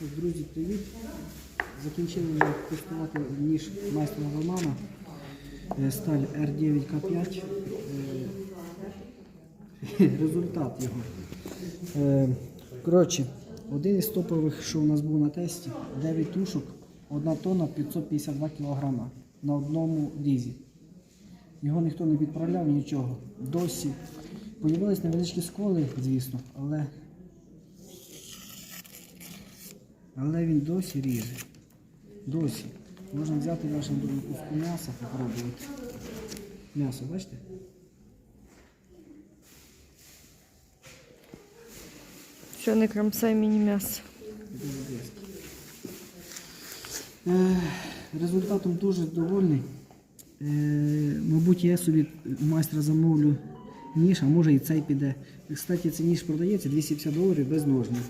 Друзі, привіт! Закінчили тестувати ніж майстра Романа е, сталь R9K5. Е, Результат його. Е, Коротше, один із топових, що у нас був на тесті, 9 тушок, 1 тонна 552 кг на одному різі. Його ніхто не відправляв, нічого. Досі. Появились невеличкі сколи, звісно, але але він досі ріже. Досі. Можна взяти вашу другу куску м'яса, попробувати. М'ясо, бачите? Що не кромсай мені м'ясо. Е, Результатом дуже довольний. Е, Мабуть, я собі майстра замовлю ніж, а може і цей піде. Кстати, цей ніж продається 250 доларів без ножнів.